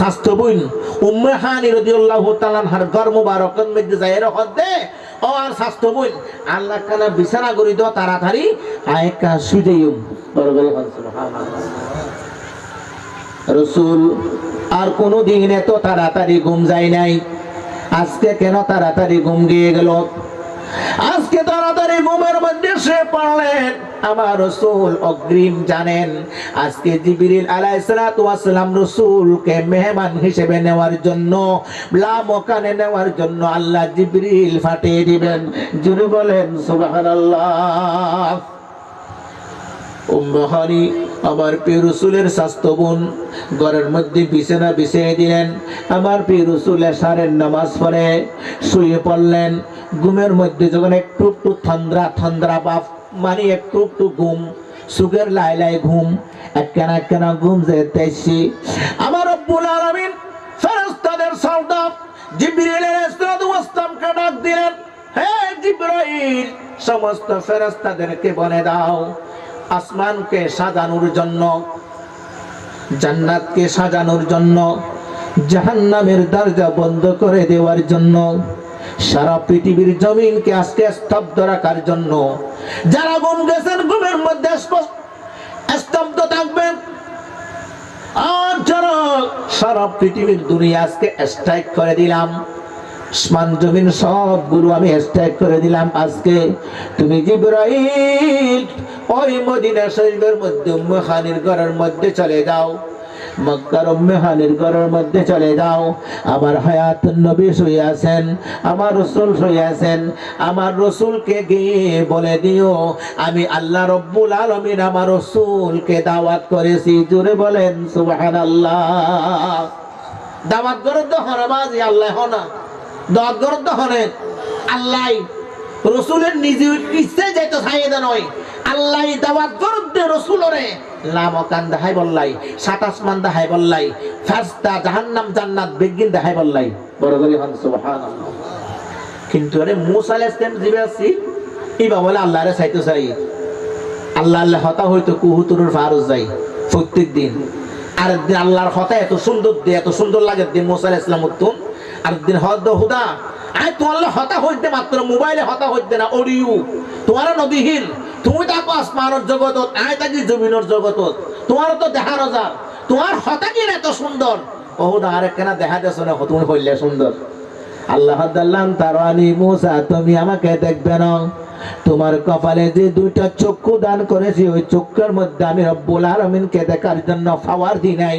স্বাস্থ্য বোন উম্মে হানি রাদিয়াল্লাহু তাআলা হার ঘর মুবারকের মধ্যে যায় এর হদ্দে ও আর স্বাস্থ্য বোন আল্লাহ কানা বিছানা করি দাও, তাড়াতাড়ি আয়েকা সুবহানাল্লাহ রসুল, আর কোনো দিন এত তাড়াতাড়ি ঘুম যায় নাই। আজকে কেন তাড়াতাড়ি ঘুম গিয়ে গেল? আজকে তাড়াতাড়ি ঘুমের মধ্যে সে পড়লেন আমার রসুল অগ্রিম জানেন। আজকে জিবিরিল আলাইসালাম রসুলকে মেহমান হিসেবে নেওয়ার জন্য মকানে নেওয়ার জন্য আল্লাহ জিবিরিল ফাটিয়ে দিবেন। জুড়ে বলেন সুবাহ আল্লাহ উম্মহানি আমার প্রিয় রসুলের স্বাস্থ্য বোন, ঘরের মধ্যে বিছানা বিছিয়ে দিলেন। আমার প্রিয় রসুলের সারের নামাজ পড়ে, শুয়ে পড়লেন। ঘুমের মধ্যে যখন একটু একটু থন্দ্রা থন্দ্রা বাপ মানে একটু একটু ঘুম, সুখের লাই লাই ঘুম, একখানা একখানা ঘুম যেতেছি আমার রব্বুল আলামিন ফেরেশতাদের সর্দার জিবরিল আলাইহিস সালামকে ডাক দিলেন, হে জিবরাইল, সমস্ত ফেরেশতাদেরকে বলে দাও আসমানকে সাজানোর জন্য, জান্নাতকে সাজানোর জন্য, জাহান্নামের দরজা বন্ধ করে দেওয়ার জন্য, সারা পৃথিবীর জমিনকে আজকে স্তব্ধ রাখার জন্য। যারা ঘুম গেছেন ঘুমের মধ্যে স্তব্ধ থাকবেন। আর যারা সারা পৃথিবীর দুনিয়া আজকে স্ট্রাইক করে দিলাম আসমান জমিন সবগুলো আমি স্ট্রাইক করে দিলাম আজকে। তুমি জিব্রাইল, ওই মদিনা শরীফের মধ্যে উম্মে খানির ঘরের মধ্যে চলে যাও। মক্কার উম্মে ঘরের মধ্যে চলে যাও। আমার হায়াত নবী শুয়ে আছেন, আমার রসুল শুয়ে আছেন, আমার রসুলকে গিয়ে বলে দিও, আমি আল্লাহ রব্বুল আলমিন আমার রসুলকে দাওয়াত করেছি। জুড়ে বলেন, সুবহানাল্লাহ। দাওয়াত করে তো হরবাজি, আল্লাহ না। তো হরে আল্লাহ রসুলের নিজে ইচ্ছে যাইতো সাইদা নয় আল্লাহ দাওয়াত করতে রসুলরে। লামকান দেখাই বললাই, সাত আসমান দেখাই বললাই ফাস্তা জাহান্নাম জান্নাত বেগিন দেখাই বললাই। বড় করে হন, সুবহানাল্লাহ। কিন্তু আরে মুসা আলাইহিস সালাম জিবে আছি ইবা বলে আল্লাহরে চাইতে চাই। আল্লাহ আল্লাহ হতা হয়তো কুহুতুরের ফারুজ যাই প্রত্যেক দিন আর আল্লাহর হতা এত সুন্দর দিয়ে এত সুন্দর লাগে দিন মোসা ইসলাম উত্তম। আর একদিন হদ আয় তোমার হতা হইতে মাত্র, মোবাইলে হতা হইতে না অডিও তোমার নদীহীন তুমি থাকো আসমানের জগতত, আয় থাকি জমিনের জগতত। তোমার তো দেখা নজার তোমার হতা কি এত সুন্দর? আর কেনা দেখা দেছ না তুমি হইলে সুন্দর। আল্লাহ তারানি মুসা, তুমি আমাকে দেখবে না। তোমার কপালে যে দুইটা চক্ষু দান করেছি, ওই চক্ষুর মধ্যে আমি রব্বুল আলমিনকে দেখার জন্য ফাওয়ার দি নাই।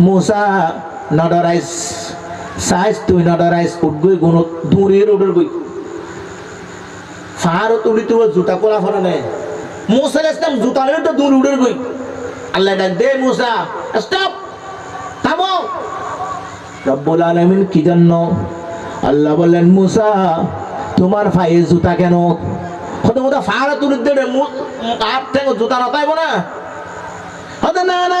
মুসা নডরাইস সাইজ তুই নডরাইস উঠগই গুণ দূরের উড়ের গই ফারত উড়ি তো জুতা কোলা ফরে নে মুসা ইসলাম জুতা লই তো দূর উড়ের গই আল্লাহ ডাক দে মুসা স্টপ থামো রব্বুল আলামিন কি জন্য আল্লাহ বললেন মুসা তোমার পায়ে জুতা কেন হতে হতে ফাড়া তুলে দে হাত থেকে জুতা নতাইব না হতে না না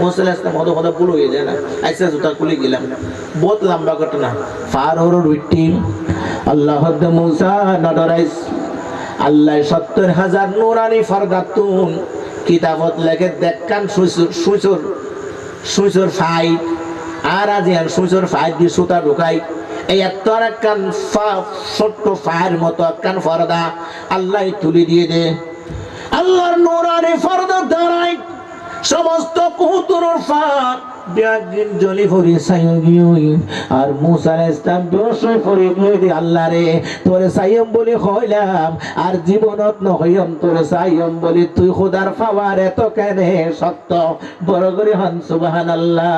মোসল ইসলাম হদ হদ ভুল হয়ে যায় না। আইসা জুতা খুলে গেলাম। বহুত লম্বা ঘটনা। ফার ওর উইটি আল্লাহ মুসা নডরাইস আল্লাহ সত্তর হাজার নুরানি ফরদাতুন কিতাবত লেখে, দেখান সুইসুর সুইসুর ফাইট। আর আজি আর সুইসুর ফাইট দিয়ে সুতা ঢুকাই। এই এত আর একখান ছোট্ট ফায়ের মতো একখান ফরদা আল্লাহ তুলে দিয়ে দে। আল্লাহর নোরানি ফরদা দাঁড়াই সমস্ত ফার বিয়াদিন জলি ফরি সাইয়ম গিয়ে আর মুসা আলাইহিস সালাম বেশই ফরি দি, আল্লাহ রে, তোরে সাইয়ম বলি কইলাম আর জীবনত নহইম তোরে তুই খোদার পাওয়ার এত কেনে সত্য? বড় করে হন, সুবহানাল্লাহ।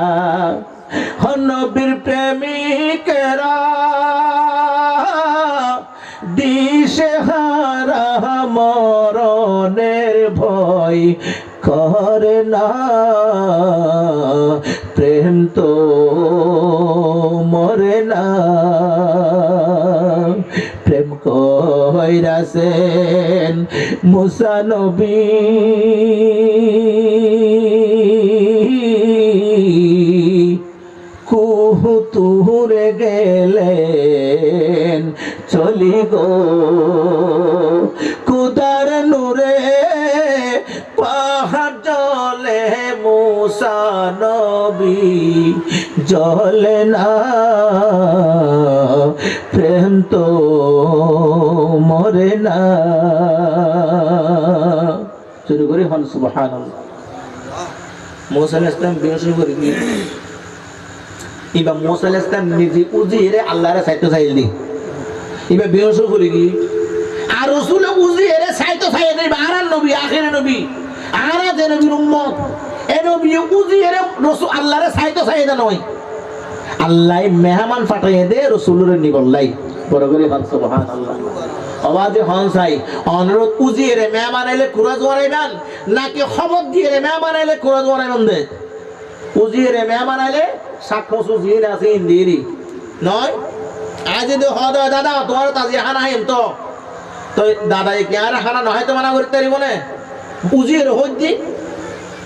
হন নবীর প্রেমিকেরা দিশে হারা মরণের ভয়। করে না। প্রেম তো মরে না। প্রেম কইরাছেন মুসানবী কুহুতুরে গেলেন চলি গো। মুসা নবী জলে না, প্রেম তো মরে না। শুরু করি, হন সুবহান মোসা ইসলাম বিয়ে শুরু করে কি? ইবা মোসা ইসলাম নিজে উজিরে আল্লাহরে সাইতে চাইল ইবা বিয়ে শুরু করে কি? আর রসুলে নবী আখেরে নবী আরা যে নবীর উম্মত। এ নবী উজিরে রসুল আল্লাহরে সাইতে চাই দে নয়। আল্লাহ মেহমান ফাটাইয়ে দে, রসুলের নিবল্লাই বড় করে হন সুবহানাল্লাহ। আওয়াজে হন চাই, অনুরোধ উজিয়ে রে মেহমান আইলে কুরা জোয়ারাইবেন নাকি খবর দিয়ে রে মেহমান আইলে কুরা জোয়ারাইবেন দে? উজিয়ে রে মেহমান আইলে সাক্ষ্য সুজিয়ে আছে ইন্দিরি। নয়? আজ যদি হ দাদা, তোমার তাজি হানা হেম তো। তো দাদা কি আর হানা নয় তো মানা করতে পারিব না উজিয়ে রে হইতি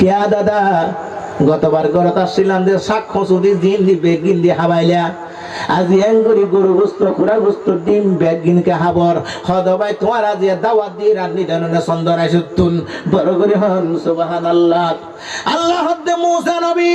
কেয়া দাদা? গতবার ঘরত আসছিলাম যে সাক্ষ্য সুদি দিন দি বেগিন দি হাবাইলা। আজি এং করি গরু গোস্ত কুড়া গোস্ত, ডিম বেগিন কে হাবর হদবাই তোমার আজি দাওয়াত দি রান্নি দাননে চন্দন আইসুতুন বড় করে হন, সুবহানাল্লাহ। আল্লাহ হদ্দে মুসা নবী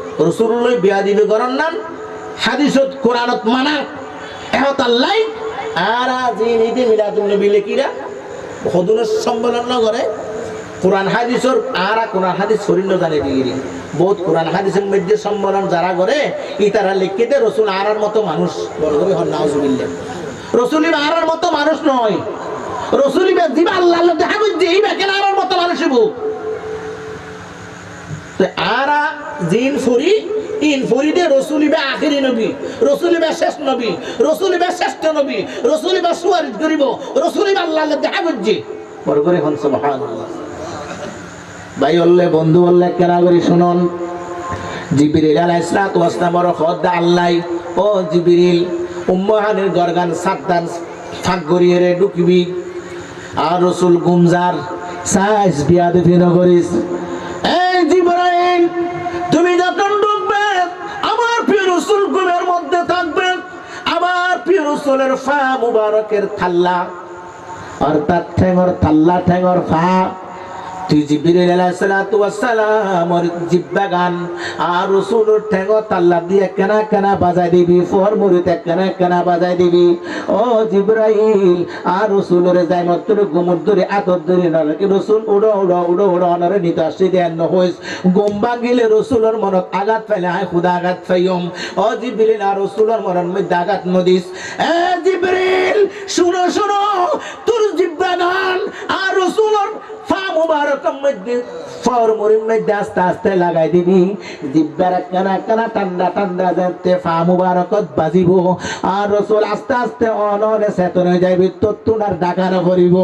রসুল লই বিয়া দিবি গরন নাম, হাদিসত কোরআনত মানা এহত আল্লাহ আর আজি নিদি মিলাদুল নবী লেকিরা হদুনের সম্মেলন নগরে, কোরআন হাদিসর, আর কোরআন হাদিস শরীর জানে দিগিরি বহুত কোরআন হাদিসের মধ্যে সম্মেলন যারা করে ই তারা লিখিতে রসুল আরার মতো মানুষ, বড় করে হন, নাউজুবিল্লাহ। রসুল আরার মতো মানুষ নয়। রসুল দিবা আল্লাহ আল্লাহ দেখা বুঝছি এই বেকেন আরার মতো মানুষ তো আরা জিন ফুরি, ইন ফুরিদে রসুলিবে আখিরি নবী রসুলিবে শেষ নবী রসুলিবে শ্রেষ্ঠ নবী রসুলিবে সুয়ারিত করিব রসুলিবে আল্লাহ দেখা বুঝছি বড় করে হন সুবহানাল্লাহ। ভাই বললে বন্ধু বললে কেনা করি শুনুন। জিবিরিল আলাইহিস সালাতু ওয়াসসালামর খদ্দা আল্লাহ ও জিবিরিল, উম্মাহানের গরগান সাতদান ফাঁক গড়িয়ে রে ঢুকিবি। আর রসুল গুমজার সাইজ বিয়া দেবি নগরিস। এই জিবরাইল তুমি যখন ডুববে, আমার প্রিয় রসুল গুমের মধ্যে থাকবে। আমার প্রিয় রসুলের ফা মুবারকের থাল্লা। অর্থাৎ ঠেঙর থাল্লা ঠেঙর ফা। তুই কেনা কেনা দিবি ফর মুরিতে কেনা কেনা দিবি। ও জিব্রাইল, আর রাসূলের যাই মত্তর গুমুর ধরে আতর ধরে নরে কি রাসূল উড়ো উড়ো উড়ো উড়ো, অনরে নিত আসি দেন নহইস গম ভাঙিলে মনত আঘাত ফেলে আয় খুদা, আঘাত ফাইয়ম ও জিবরিল, আর রাসূলের মরণ মধ্যে আঘাত নদিস। এ জিবরিল, শুনো শুনো, তোর জিব্বা গান আর রাসূলের ফা মুবারক মুবারকের মধ্যে ফর মধ্যে আস্তে আস্তে লাগাই দিবি। জিব্বার কানা কানা ঠান্ডা ঠান্ডা যাতে ফা মুবারকত বাজিব। আর রসুল আস্তে আস্তে অননে চেতন যাইবি তত্তুনার ডাকানো করিব।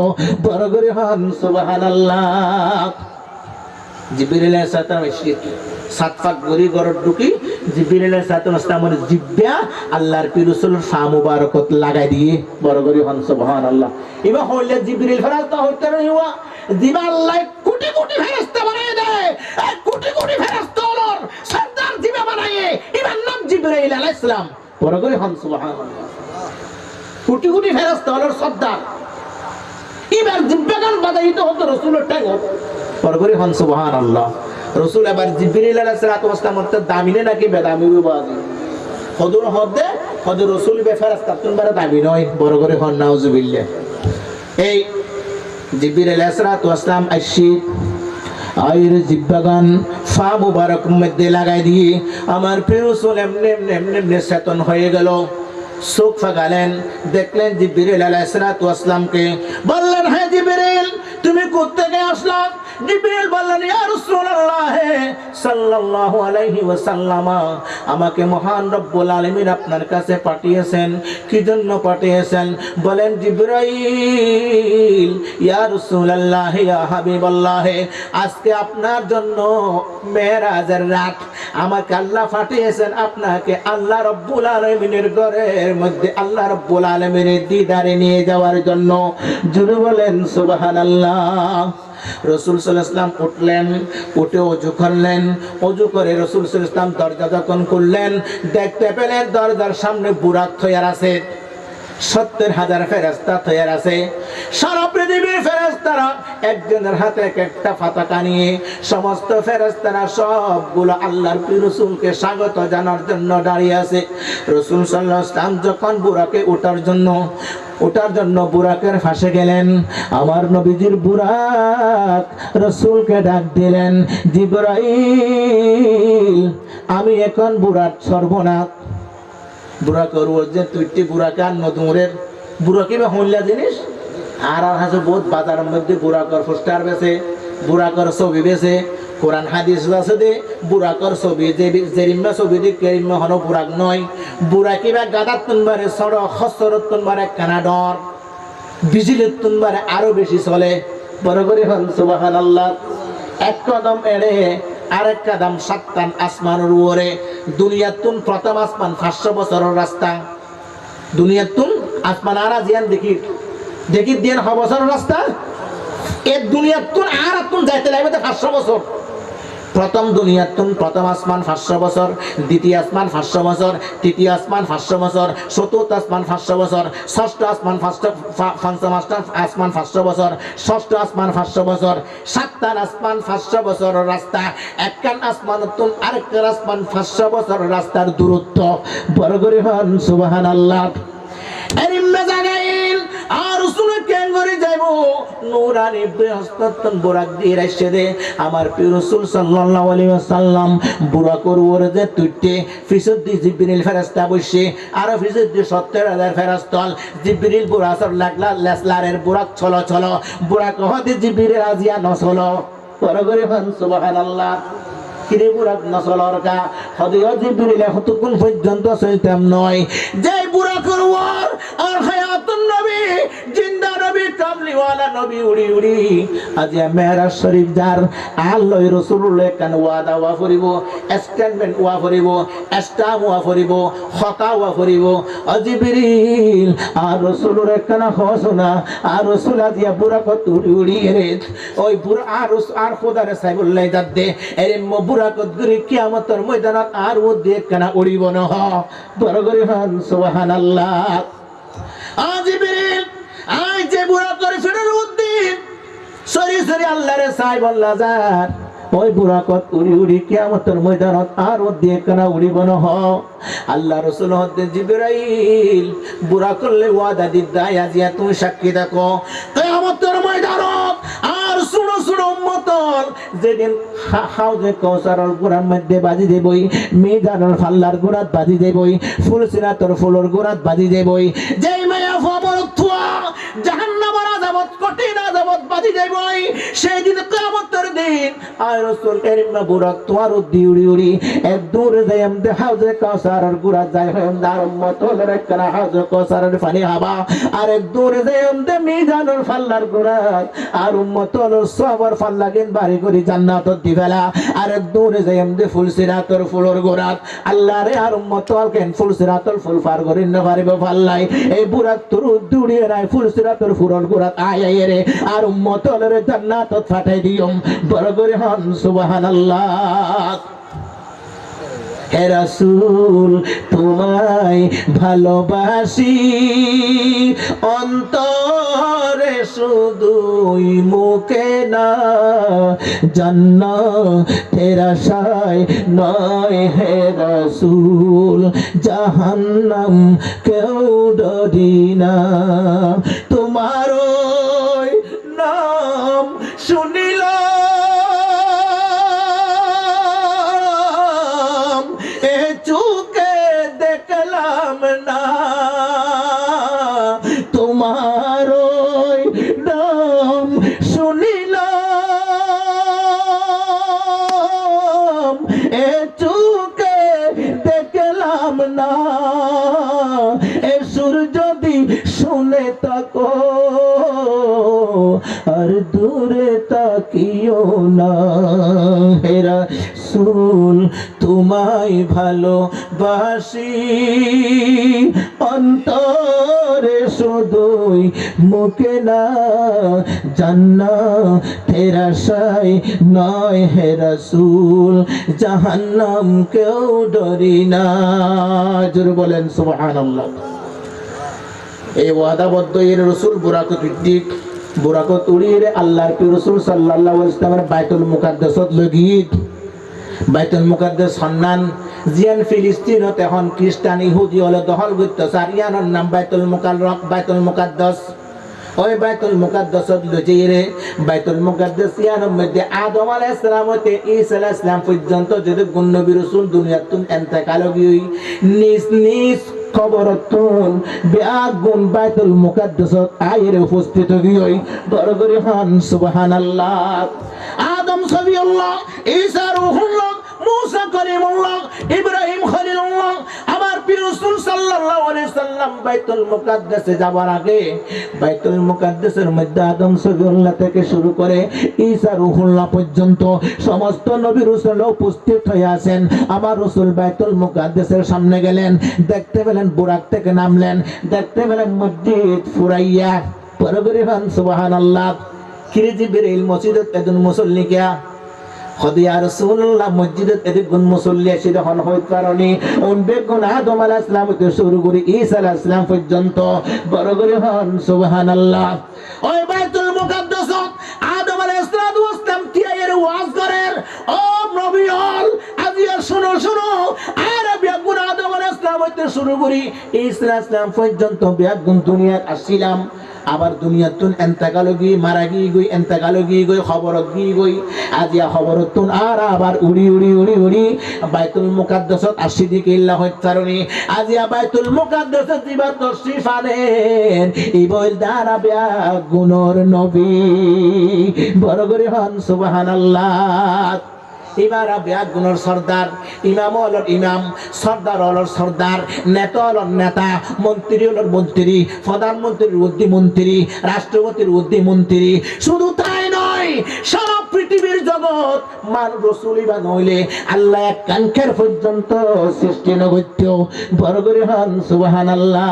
বড় করে হন, সুবহানাল্লাহ। জিবির সাথে সাত ফাঁক গরি গরর ঢুকি জিবিরিলের সাথে ইসলামের জিব্বা আল্লাহর পিরুসুল ফা মুবারকত লাগাই দিয়ে, বড় করি হন, সুবহানাল্লাহ। এবার হইলে জিবিরিল ফেরাস্তা হইতে রইবা দিবা আল্লাহ কোটি কোটি ফেরেশতা বানায় দেয়। এক কোটি কোটি ফেরেশতা হলোর সর্দার জিবা বানায় এবার নাম জিবরাইল আলাইহিস সালাম। বড় করে হন, সুবহানাল্লাহ। কোটি কোটি ফেরেশতা হলোর সর্দার। এবার জিব্বাগান বাজাইতে হতো রসুলের ট্যাঙ্গ পরগরি হন সুবহান আল্লাহ রসুল এবার জিব্রিল ওয়াসসালাম অর্থাৎ দামিনে নাকি বেদামি বাজি হদুর হদে হদুর রসুল বে ফেরেশতা তুন বারে দামি নয়, বড় করে হন নাউজুবিল্লাহ এই সালাতু ওয়াসসালাম আইসি আয়ের জিব্বাগান, ফা মুবারক মধ্যে লাগাই দিয়ে আমার প্রিয় রসুল এমনি এমনি এমনি এমনি চেতন হয়ে গেল। চোখ ফাগালেন, দেখলেন জিব্রিল ওয়াসসালামকে বললেন হ্যাঁ জিব্রিল তুমি কোত্থেকে আসলাম জিব্রিল বললেন, ইয়া রাসূলুল্লাহ, সাল্লাল্লাহু আলাইহি ওয়াসাল্লাম, আমাকে মহান রব্বুল আলামিন আপনার কাছে পাঠিয়েছেন। কি জন্য পাঠিয়েছেন? বলেন জিব্রাইল ইয়া রাসূলুল্লাহ, ইয়া হাবিবাল্লাহ, আজকে আপনার জন্য মেরাজের রাত। আমাকে আল্লাহ পাঠিয়েছেন আপনাকে আল্লাহ রব্বুল আলামিনের ঘরের মধ্যে আল্লাহ রব্বুল আলামিনের দিদারে নিয়ে যাওয়ার জন্য। জুড়ে বলেন, সুবহানাল্লাহ। রসুল সাল্লাম উঠলেন, উঠে অজু করলেন। অজু করে রসুল সাল্লাম দরজা যখন করলেন দেখতে পেলেন দরজার সামনে বুরাক থয়ার আছে। সত্তর হাজার ফেরেস্তা তৈয়ার আছে। সারা পৃথিবীর ফেরেস্তারা একজনের হাতে এক একটা ফাতাকা নিয়ে সমস্ত ফেরেস্তারা সবগুলো আল্লাহর রসুলকে স্বাগত জানার জন্য দাঁড়িয়ে আছে। রসুল সাল্লাহ ইসলাম যখন বুড়াকে ওঠার জন্য ওটার জন্য বুরাকের ফাঁসে গেলেন, আমার নবীজির বুরাক রসুলকে ডাক দিলেন, জিব্রাইল, আমি এখন বুরাক সর্বনাথ বুড়া করব যে তুইটি বুড়াকে আর নতুনের বুড়া কি বা হইলা জিনিস? আর আর হাসে বহুত বাজারের মধ্যে বুড়াকর পোস্টার বেছে বুড়াকর ছবি বেছে, কোরআন হাদিস আছে দে বুড়াকর ছবি জেরিম্মা ছবি দি কেরিম্মা হনো বুড়াক নয়। বুড়া কিবা গাদার তুনবারে সড় খসরত তুনবারে কানা ডর বিজিলের তুনবারে আরও বেশি চলে। বড় করে সুবাহান আল্লাহ এক কদম এড়ে আরেক কদম সাতটান আসমানের উপরে। দুনিয়াতুন প্রথম আসমান পাঁচশো বছরের রাস্তা। দুনিয়াতুন আসমান আর জিয়ান দেখি। দেখি দিন হ বছরের রাস্তা। এ দুনিয়াতুন আর আতুন যাইতে লাগবে পাঁচশো বছর। প্রথম দুনিয়াতুন প্রথম আসমান পাঁচশো বছর, দ্বিতীয় আসমান পাঁচশো বছর, তৃতীয় আসমান পাঁচশো বছর, চতুর্থ আসমান পাঁচশো বছর, ষষ্ঠ আসমান পাঁচশো পঞ্চম আসমান আসমান পাঁচশো বছর, ষষ্ঠ আসমান পাঁচশো বছর সাতটান আসমান পাঁচশো বছর রাস্তা, একখান আসমান তুন আরেকটার আসমান পাঁচশো বছর রাস্তার দূরত্ব। বড় করে হন সুবাহান আল্লাহ নুরানি বৃহস্পতন বুরাক দিয়ে রাইছে দে, আমার প্রিয় রাসূল সাল্লাল্লাহু আলাইহি ওয়াসাল্লাম বুরাক ওর যে তুইতে ফিসদ দি জিবরিল ফেরেশতা বসে, আর ফিসদ দি 70000 ফেরেশতল, জিবরিল বুরাসর লাগলা লেসলারের বুরাক চলো চলো বুরাক হদি জিবরিল আজিয়া নসলো পরে করে ফান সুবহানাল্লাহ। বুড়াক নসলর কা জিবরিল হতুকুন পর্যন্ত সইতাম নয়। যে বুড়া করওয়ার আর হায়াতুন নবী, জিন্দা নবী কামলিওয়ালা নবী উড়ি উড়ি। আজি শরীফ যার আল্লাহ কান ওয়াদা ওয়া ফরিব এস্টেটমেন্ট ওয়া এস্টাম ওয়া ফরিব খতা ওয়া অজিবরিল আর কানা হসনা আর কত উড়ি উড়ি রে। ওই বুড়া আর আর সাইবুল্লাহ দাদে এরে কত গরি কিয়ামতের ময়দানত আর ও দেখ কানা উড়িব না। হ বড় করে হন, সুবহানাল্লাহ। আজিবরিল আই যে বুড়া করে ফিরের উদ্দিন, সরি সরি, আল্লাহরে সাই বল্লা যার ওই বুড়া কত উড়ি উড়ি কিয়ামতের ময়দানত আর ও দিয়ে আল্লাহ রসুল হদ্দে জিবরাইল, বুড়া করলে ওয়াদা দিদাই আজিয়া তুমি সাক্ষী দেখো। কিয়ামতের ময়দানত উম্মতল যেদিন হাউজে কৌসারর গোড়ার মধ্যে বাজি দেবই মিজানের ফাল্লার গোড়াত বাজি দেবই ফুল সিনাতর ফুলর গোড়াত বাজি দেবই, যেই মায়া ফবর থুয়া জাহান্নামের আযাবত কঠিন আযাবত বাজি যাইবই সেই দিন কিয়ামতের দিন আয় রাসূল কারীম না বুরাক তোমার দিউড়ি উড়ি এক দূরে যাই আম হাউজে কাউসারের গুড়া যাই হয় দার উম্মত হলে রাখনা হাউজে কাউসারের পানি হাবা। আর এক দূরে যাই আম মিজানুর ফাল্লার গুড়া আর উম্মত সবার ফাল্লা গিন বাড়ি করি জান্নাত দিবেলা। আর এক দূরে যাই আম ফুল সিরাতর ফুলর গোরাত আল্লাহ রে আর উম্মত কেন ফুল সিরাতর ফুল ফার করি না পারিব ফাল্লাই। এই বুড়াত তোর দূরে রাই ফুল সিরাতর ফুলর গোরাত আয় রে আর উম্মত হল রে জান্নাত ফাটাই দিয়ম। বড় করে হন, সুবহানাল্লাহ। হে রাসূল, তোমায় ভালোবাসি। অন্তরে শুধুই মুখে না, জান্নাতের আশায় নয় হে রাসূল। জাহান্নাম কেউ ডরি না। তোমার তাকিও না হেরা সুল তোমায় ভালোবাসি। অন্তরে শুধুই মুখে না জান্না তেরা সাই নয় হে রাসূল, জাহান্নাম কেউ ডরি না। জোরে বলেন, সুবহানাল্লাহ। এই ওয়াদাবদ্ধ এর রসুল বুরাকত বুরাকত উড়িয়ে আল্লাহর পি রসুল আলাইহি ইসলামের বাইতুল মুকাদ্দাসত লগিত বাইতুল মুকাদ্দাস সন্নান জিয়ান ফিলিস্তিনত এখন খ্রিস্টান, ইহুদি হলে দখল করতে। সারিয়ানোর নাম বাইতুল মুকাল বাইতুল মুকাদ্দাস। ওই বাইতুল মুকাদ্দাসত লজিয়ে রে বাইতুল মুকাদ্দাস ইয়ানোর মধ্যে আদম আলাইহিস সালাম হতে ঈসা আলাইহিস সালাম পর্যন্ত যদি গুণ নবী রাসূল দুনিয়াতুন এন্তেকাল নিজ নিজ খবরতুন বেআগুন বাইতুল মুকাদ্দাসত আয়ের উপস্থিত হই করে হন, সুবহানাল্লাহ। আদম সবিউল্লাহ, ঈসা রূহুল্লাহ, মুসা কলিমুল্লাহ ইব্রাহিম খলিলুল্লাহ থেকে শুরু করে পর্যন্ত সমস্ত নবী রাসূল উপস্থিত হয়ে আছেন। আমার রাসূল বাইতুল মুকাদ্দাসের সামনে গেলেন, দেখতে পেলেন বুরাক থেকে নামলেন, দেখতে পেলেন মসজিদ ফুরাইয়া। পরগরি হন সুবহানাল্লাহ। কিরে জিবরিল মসজিদত একজন মুসল্লি কিয়া খদিয়া রাসূলুল্লাহ মসজিদত এদিক গুণ মুসল্লি এসে যখন হই কারণে উন বেগুন আদম আলাইহিস সালাম হইতে শুরু করে ঈসা আলাইহিস সালাম পর্যন্ত। বড় করে হন, সুবহানাল্লাহ। ওই বাইতুল মুকাদ্দাস আদম আলাইহিস সালাম ওয়াজ করেন? ও নবী হল আজি শুনো শুনো হইতে শুরু করি। ঈসা আলাইহিস সালাম পর্যন্ত বেগুন দুনিয়াত আসছিলাম। আবার দুনিয়াতুন এন্তাকালো গি, মারা গিয়ে গই এন্তাকালো গিয়ে গই, খবরত গিয়ে গই। আজিয়া খবরতুন আর আবার উড়ি উড়ি উড়ি উড়ি। বাইতুল মুকাদ্দাসত আসি দিকে ইল্লা হচ্চারণি আজিয়া বাইতুল মুকাদ্দাসত দিবার দর্শি ফানেন ইবইল দ্বারা বিয়া গুণর নবী। বড় করে হন সুবহানাল্লাহ। এবার ব্যাগ গুণর সর্দার, ইমাম হলর ইমাম, সর্দার হলর সর্দার, নেতা হলর নেতা, মন্ত্রী হলর মন্ত্রী, প্রধানমন্ত্রীর মন্ত্রী, রাষ্ট্রপতির মন্ত্রী। শুধু তাই নয়, সারা পৃথিবীর জগৎ মান রসুলি বা নইলে আল্লাহ এক কাঙ্ক্ষের পর্যন্ত সৃষ্টি নগত্য বড় করে হন সুবাহান আল্লাহ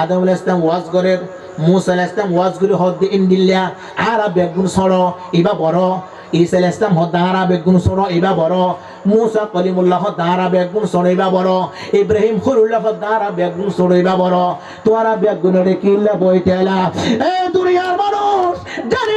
আদম ইসলাম ওয়াজ করেন, মুসা ইসলাম ওয়াজ করে হদ ইন্দিল্লা আর বেগুন সড় ইবা বড়। ঈসা আলাইহিস সালাম হদারা বেগুন সড় এবা বড়। মুসা কলিমুল্লাহ হদারা বেগুন সড় এবা বড়। ইব্রাহিম খলিলুল্লাহ হদারা বেগুন সড় এবা বড়। তোরা বেগুন রে কিল্লা এ দুনিয়ার মানুষ, জানি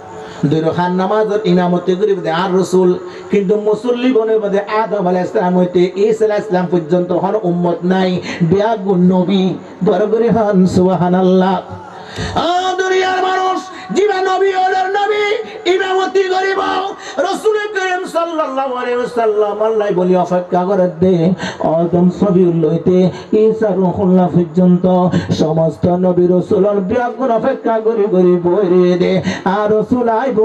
দুই রখান নামাজের ইমামতি করি দে আর রসুল, কিন্তু মুসল্লি বনে বাদে আদম আলাহ ইসলাম হইতে ঈসা ইসলাম পর্যন্ত হন উম্মত নাই। বিয়াগুন নবী দরগরি হান হন সুবহানাল্লাহ। আ দুনিয়ার মানুষ, জীবন নবী নবী ইমামতি করিব। রাসূল করিম সাল্লাল্লাহু আলাইহি ওয়াসাল্লাম আল্লাহ বলি, অপেক্ষা করে দে। আদম সবিউল লইতে ঈসা রুহুল্লাহ পর্যন্ত সমস্ত নবী রাসূলের বিয়াগুন অপেক্ষা করি করি, বইরে দে। আর রাসূল আইব,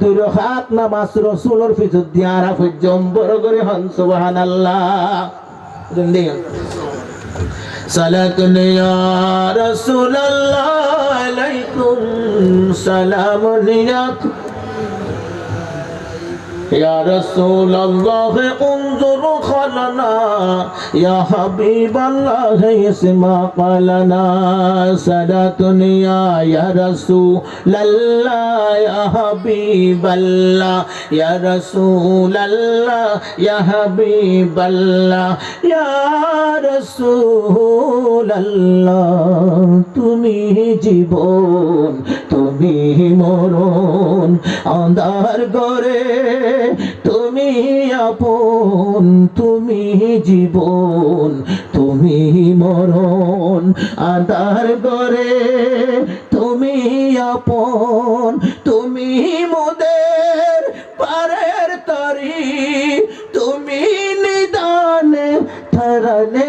দুই রাকাত নামাজ রাসূলের পিছু দিয়ারা পর্যন্ত বড় করে হন, সুবহানাল্লাহ। জিন্দি صلاة يا رسول الله عليكم سلام يا يا رسول الله انظر خلنا يا حبيب الله اسمع قالنا صلاة يا يا رسول الله يا حبيب الله يا رسول الله يا حبيب الله يا رسول الله তুমি জীবন তুমি মরণ আন্ধার করে, তুমি আপন, তুমি জীবন, তুমি মরণ আন্ধার করে, তুমি আপন, তুমি মোদের পারের তরি, তুমি নিদান থরনে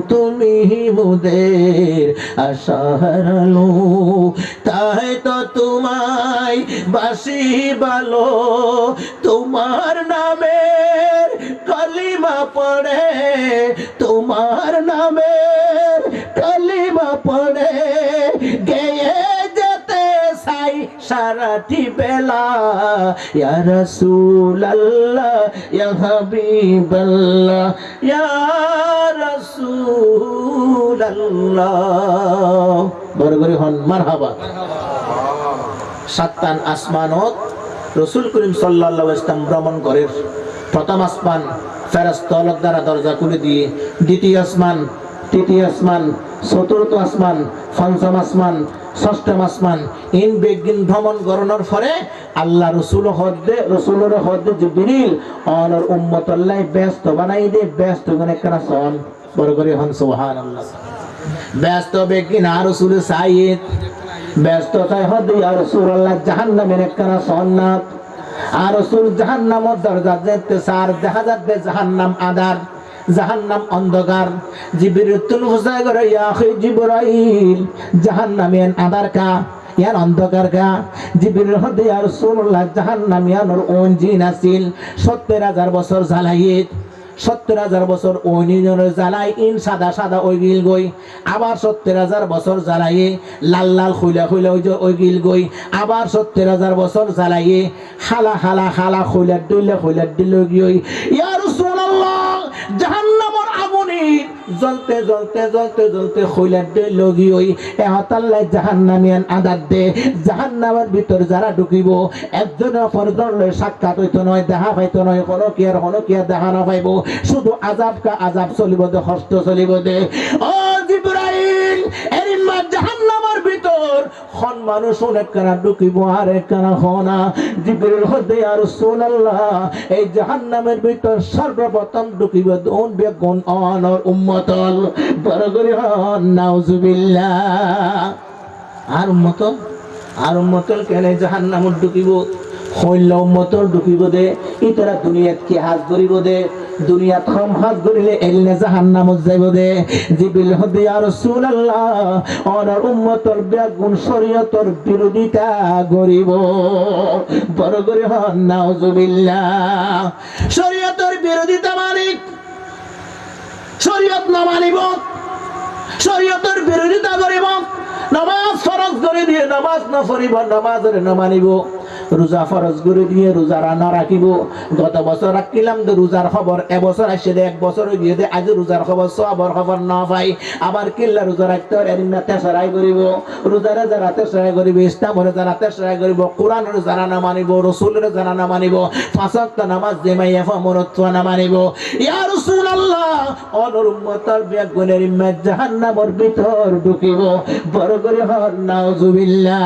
তুমি মুদের আশা হারালো তাই তো তোমায় বাসি ভালো তোমার নামের কালিমা পড়ে। তোমার নামের কালিমা পড়ে। সারাটি বেলা, ইয়া রাসূল আল্লাহ ইয়া হাবিব আল্লাহ ইয়া রাসূল আল্লাহ বড় করে হন, মারহাবা। সাত্তান আসমানত রসুল করিম সাল্লাল্লাহু ওয়াসাল্লাম ভ্রমণ করেন প্রথম আসমান ফেরস্ত দ্বারা দরজা খুলে দিয়ে দ্বিতীয় আসমান তৃতীয় আসমান, চতুর্থ আসমান, পঞ্চম আসমান, ষষ্ঠম আসমান। ইন বেগিন ভ্রমণ করানোর পরে আল্লাহ রসুল হদ্দে রসুলের হদ্দে জিবরিল অনর উম্মতল্লাই ব্যস্ত বানাই দে ব্যস্ত গনে কেন সন হন ব্যস্ত বেগিন আর রসুল সাইয়েদ ব্যস্ততায় হদ ইয়া রাসূলুল্লাহ জাহান্নামের একখানা সন্নাত আর রাসূল জাহান্নামের দরজা যেতে সার দেখা যাচ্ছে জাহান্নাম আদার। জাহান্নাম অন্ধকার। জিবরিল তুল হুসাই করে ইয়া আখি জিবরাইল জাহান্নামের আদার কা ইয়ার অন্ধকার গা জিবির হদে ইয়া রাসূলুল্লাহ, জাহান্নাম ইয়ানোর ওন জিন আসিল 70000 বছর জ্বালাইত সত্তর হাজার বছর ওই নিজনের জ্বালাই ইন সাদা সাদা ওই গিল গই, আবার সত্তর হাজার বছর জ্বালাইয়ে, লাল লাল খুইলা খুইলা ওই ওই গিল গই, আবার সত্তর হাজার বছর জ্বালাইয়ে, হালা হালা হালা খুইলা দিলে খুইলা দিল গিয়ে ইয়ার আগুনি জ্বলতে জ্বলতে জ্বলতে খৈলার দে লগি ওই এহতাল্লাই জাহান্নামিয়ান আদার দে। জাহান নামার ভিতর যারা ঢুকিব একজন অপর দলের সাক্ষাৎ হইতো নয়, দেখা পাইতো নয় কোনো কি আর কোনো কি আর দেখা না পাইব। শুধু আজাব কা আজাব চলিব দে, হস্ত চলিব দে। ও জিব্রাইল! এরিমা জাহান্নামের ভিতর। খন মানুষ অনেক ঢুকিব, আর এক কানা হনা জিব্রাইল হদে আর রাসূলুল্লাহ এই জাহান্নামের ভিতর সর্বপ্রথম ঢুকিব দোন বেগুন অনর উম্মতল। বড় হন, নাউজুবিল্লাহ আর আর উম্মতল কেনে জাহান্নামত ঢুকিব? শৈল্য উম্মতল ঢুকিব দে, ইতারা দুনিয়াত কি হাত ধরিব দে, দুনিয়াত কম হাত ধরিলে এলনে জাহান্নামত যাইব দে। জিবিল হদে আর রাসূলুল্লাহ অনার উম্মতর বেগুন শরীয়তর বিরোধিতা করিব। বড় করে হন নাউজুবিল্লাহ শরীয়তর বিরোধিতা মালিক, শরীয়ত না মানিব। শরীয়তের বিরোধিতা করিব। নামাজ ফরজ করে দিয়ে নামাজ না পড়িব নামাজের না মানিব। রোজা ফরজ করে দিয়ে রোজা রানা রাখিব। গত বছর রাখিলাম তো রোজার খবর, এবছর আসছে দে এক বছর দিয়ে দে আজ রোজার খবর, সবর খবর না পাই। আবার কিল্লা রোজা রাখতে হয় এদিন না তেসরাই করিব। রোজারে যারা তেসরাই করিব, ইসলামরে যারা তেসরাই করিব, কোরআনের যারা না মানিব, রসুলের যারা না মানিব ফাঁসক্ত নামাজ জেমাইয়া ফমরত্ব না মানিব। ইয়া রাসূলুল্লাহ অনর উম্মতর বেগুনের ইম্মাত জাহান্নামের ভিতর ঢুকিব। বড় করে হর নাউজুবিল্লাহ।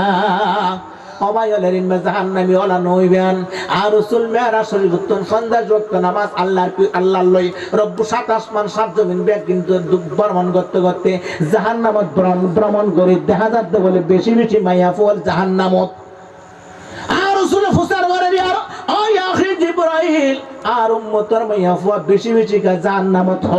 অবায়লের ইনমে জাহান্নামি ওলা নইবেন। আর রসুল মেহরা শরীফ উত্তম সন্ধ্যা যুক্ত নামাজ আল্লাহর আল্লাহর লই রব্বু সাত আসমান, সাত জমিন ব্যাগ কিন্তু ভ্রমণ করতে করতে জাহান্নামত ভ্রম- ভ্রমণ করে। দেখা যাচ্ছে বলে বেশি বেশি মাইয়া ফল জাহান্নামত। আর রসুল ফুসার ঘরে আর জিব্রাইল আর উম্মতর মাইয়া ফুয়া বেশি বেশি কা জাহান্নামত হ।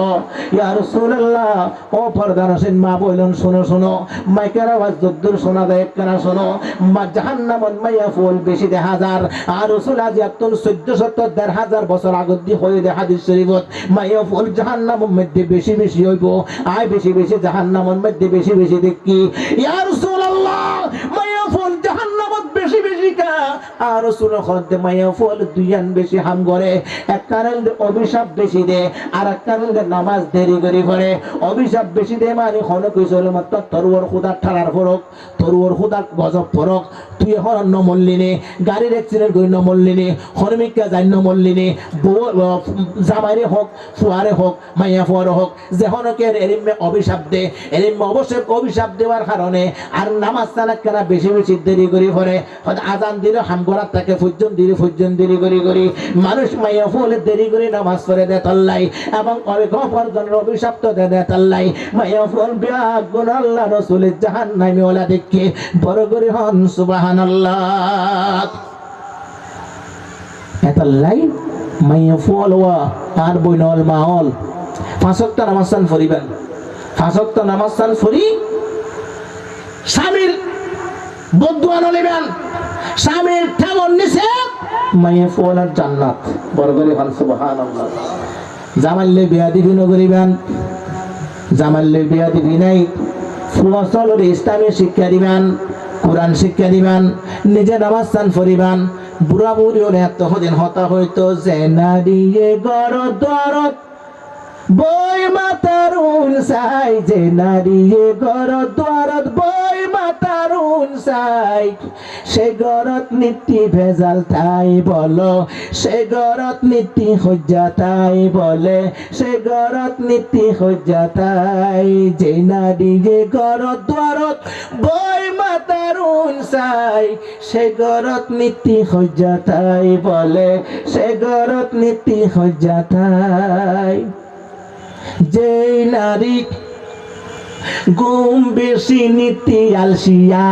ইয়া রাসূলুল্লাহ, ও পর্দার হোসেন মা বললেন, শোনো শোনো, মাইকের আওয়াজ যদ্দুর শোনা দেয় কেন শোনো। মা জাহান্নামত মাইয়া ফুল বেশি দে হাজার, আর রসুল আজ এতন চোদ্দ সত্তর দেড় হাজার বছর আগত দিয়ে হয়ে দে হাদিস শরীফত। মাইয়া ফুল জাহান্নামের মধ্যে বেশি বেশি হইব, আয় বেশি বেশি জাহান্নামের মধ্যে বেশি বেশি দেখি। ইয়া রাসূলুল্লাহ মাইয়া কা আর রসুল খরতে মাইয়া ফুল দুইয়ান বেশি হাম করে এক কারণ অভিশাপ বেশি দে, আর এক কারণ নামাজ দেরি করে করে অভিশাপ বেশি দে মানে হন কইছিল মাত্র তরুয়ার খুদার ঠালার ফরক, তরুয়ার খুদার গজব ফরক। তুই এখন অন্য মল্লিনে গাড়ির অ্যাক্সিডেন্ট করে নমল্লিনে হরমিকা যাই নমল্লিনে জামাইরে হোক, ফুয়ারে হোক, মাইয়া ফুয়ারে হোক, যে হনকের এরিমে অভিশাপ দে এরিমে অবশ্যই অভিশাপ দেওয়ার কারণে, আর নামাজ কেনা বেশি বেশি দেরি করে হয়তো আজান দিলে হাম করার তাকে ফুজন দিলে ফুজন দেরি করে করি মানুষ মাইয়া ফুলে দেরি করে নামাজ পড়ে দে তল্লাই। এবং অনেক অপরজনের অভিশাপ তো দে দে তল্লাই। মাইয়া ফুল বিয়া গুণ আল্লাহ রসুলের জাহান নামি ওলা দেখে বড় করে হন সুবাহান আল্লাহ এতাল্লাই মাইয়া ফুল ওয়া আর বইনল মাহল ফাঁসক্ত নামাজ ফরিবেন। ফাঁসক্ত নামাজ ফরি স্বামীর বদুয়া নলিবেন। স্বামীর তেমন নিছে মাইয়ে ফোলার জান্নাত। বড় করে ভালো সুবহানাল্লাহ। জামাল্লে বিয়া দিবি নগরিবেন জামাল্লে বিয়া দিবি নাই? ফুয়াসলের ইসলামী শিক্ষা দিবেন, কোরআন শিক্ষা দিবেন, নিজে নামাজ চান ফরিবান বুড়া বুড়ি হলে এত হতা হইতো যে নারীয়ে গড় দরত বই মাতার সাই, যে নারীয়ে গড় দ্বারত বই মাতার সাই। সে গড়ত নীতি ভেজাল তাই বলো, সে গড়ত নীতি হজ্জা তাই বলে, সে গড়ত নীতি হজ্জা তাই। যে নারীয়ে গড় দ্বারত বই মাতার সাই, সে গড়ত নীতি হজ্জা তাই বলে, সে গড়ত নীতি হজ্জা তাই। যেই নারী ঘুম বেশি নীতি আলসিয়া।